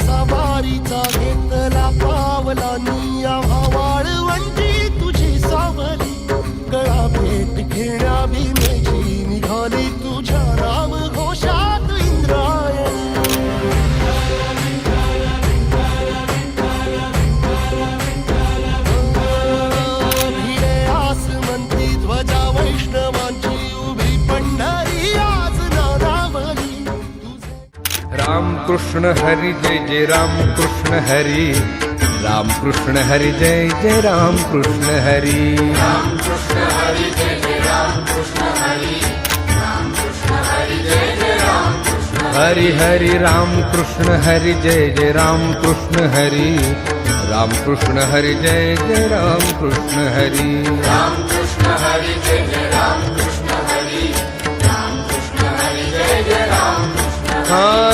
सवारीचा घेतला कृष्ण हरी जय जय राम कृष्ण हरी। राम कृष्ण हरी जय जय राम कृष्ण हरी। हरी हरी राम कृष्ण हरी जय जय राम कृष्ण हरी। राम कृष्ण हरी जय जय राम कृष्ण हरी। राम कृष्ण हरी जय